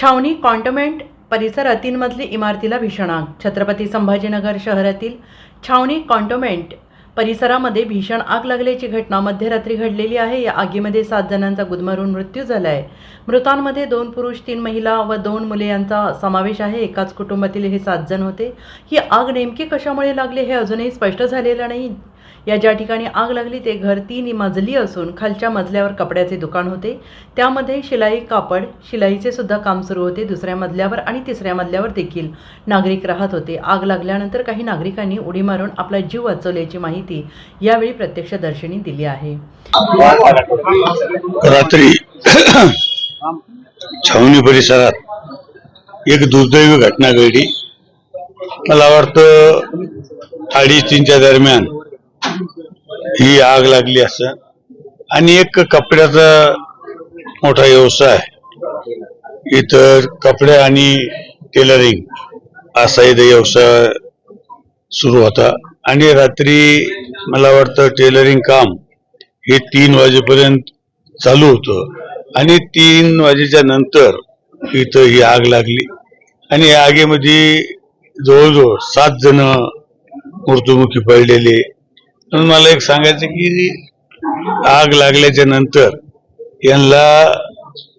छावणी कॉन्टमेंट परिसरात तीनमधली इमारतीला भीषण आग छत्रपती संभाजीनगर शहरातील छावणी कॉन्टोमेंट परिसरामध्ये भीषण आग लागल्याची घटना मध्यरात्री घडलेली आहे. या आगीमध्ये सात जणांचा गुदमरून मृत्यू झाला आहे मृतांमध्ये दोन पुरुष तीन महिला व दोन मुले यांचा समावेश आहे. एकाच कुटुंबातील हे सात जण होते. ही आग नेमकी कशामुळे लागली हे अजूनही स्पष्ट झालेलं नाही. या ज्या ठिकाणी आग लागली ते घर तीन मजली असून खालच्या मजल्यावर कपड्याचे दुकान होते. त्यामध्ये शिलाई कापड शिलाईचे सुद्धा काम सुरू होते दुसऱ्या मजल्यावर आणि तिसऱ्या मजल्यावर देखील. नागरिक राहत होते. आग लागल्यानंतर काही नागरिकांनी उडी मारून आपला जीव वाचवल्याची माहिती यावेळी प्रत्यक्षदर्शनी दिली आहे. रात्री छावणी परिसरात एक दुर्दैवी घटना घडली. मला वाटतं अडीच तीनच्या दरम्यान ही आग लागली असं. आणि एक कपड्याचा मोठा व्यवसाय इतर कपडे आणि टेलरिंग असा इथं व्यवसाय सुरू होता. आणि रात्री मला वाटतं टेलरिंग काम हे तीन वाजेपर्यंत चालू होतं. आणि तीन वाजेच्या नंतर इथं ही आग लागली. आणि या आगीमध्ये जवळजवळ सात जण मृत्युमुखी पडलेले पण मला एक सांगायचं की आग लागल्याच्या नंतर यांना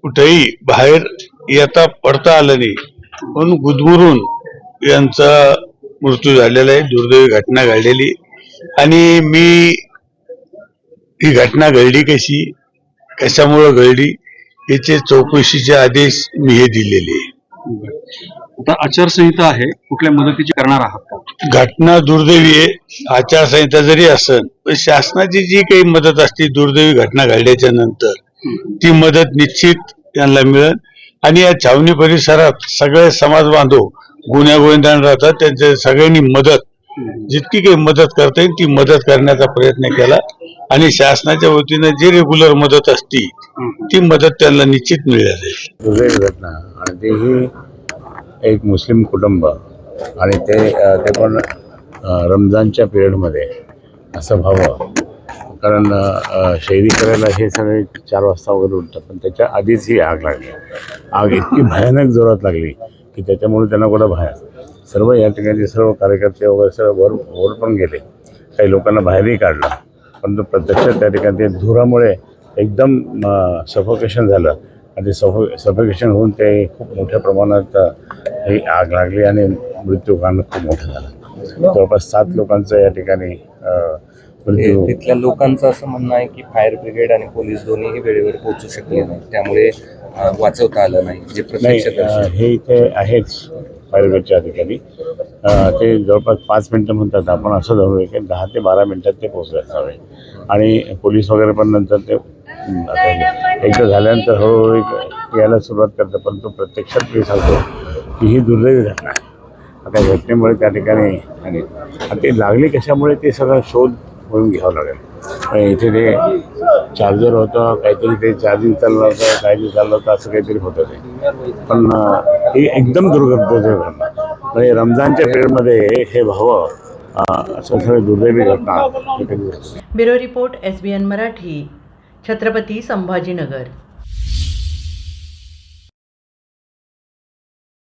कुठेही बाहेर येता पडता आलं नाही. पण गुदमरून यांचा मृत्यू झालेला आहे दुर्दैवी घटना घडलेली. आणि मी ही घटना घडली कशी कशामुळं घडली याचे चौकशीचे आदेश मी हे दिलेले आता आचारसंहिता आहे कुठल्या मदतीची करणार आहात? घटना दुर्दैवी आहे. आचारसंहिता जरी असेल पण शासनाची जी काही मदत असते दुर्दैवी घटना घडल्याच्या नंतर ती मदत निश्चित त्यांना मिळेल. आणि या छावणी परिसरात सगळे समाज बांधव गुन्ह्या गोविंदान राहतात. त्यांच्या सगळ्यांनी मदत जितकी काही मदत करता येईल ती मदत करण्याचा प्रयत्न केला. आणि शासनाच्या वतीनं जी रेग्युलर मदत असती ती मदत त्यांना निश्चित मिळाली. दुर्दैवी घटना. आणि तेही एक मुस्लिम कुटुंब आणि ते ते पण रमजानच्या पिरियडमध्ये असं व्हावं. कारण शैली करायला हे सगळे चार वाजता वगैरे उठतात पण त्याच्या आधीच ही आग लागली. आग इतकी भयानक जोरात लागली की त्याच्यामुळे त्यांना कुठं बाहेर. सर्व या ठिकाणी सर्व कार्यकर्ते वगैरे सर्व वर वर पण गेले. काही लोकांना बाहेरही काढलं. परंतु प्रत्यक्षात त्या ठिकाणी ते धुरामुळे एकदम सफोकेशन झालं. ते सफो सफोकेशन होऊन ते खूप मोठ्या प्रमाणात ही आग लागली आणि मृत्यू कारण खूप मोठं झालं. जवळपास सात लोकांचं या ठिकाणी ते- तिथल्या लोकांचं असं म्हणणं आहे की फायर ब्रिगेड आणि पोलीस दोन्हीही वेळेवर पोहोचू शकले नाही त्यामुळे वाचवता आलं नाही जे प्रत्यक्ष हे इथे आहेच फायरब्रिगेडच्या अधिकारी. अ, ते जवळपास पाच मिनटं म्हणतात आपण असं धरू की दहा ते बारा मिनटात ते पोहोचले असावे आणि पोलीस वगैरे पण नंतर ते आता एकदा झाल्यानंतर हळूहळू एक यायला सुरुवात करतं पण तो प्रत्यक्षात मी सांगतो की ही दुर्दैवी घटना आहे. आता घटनेमुळे त्या ठिकाणी आणि ते लागली कशामुळे ते सगळं शोध म्हणून घ्यावं लागेल. आणि इथे ते चार्जर होतं काहीतरी ते चार्जिंग चाललं होतं काहीतरी चाललं होतं असं काहीतरी होतं ते. पण ही एकदम दुर्घटनेची घटना. म्हणजे रमजानच्या पिरियडमध्ये हे व्हावं असं सगळं दुर्दैवी घटना bureau report S B N Marathi. Chhatrapati Sambhajinagar.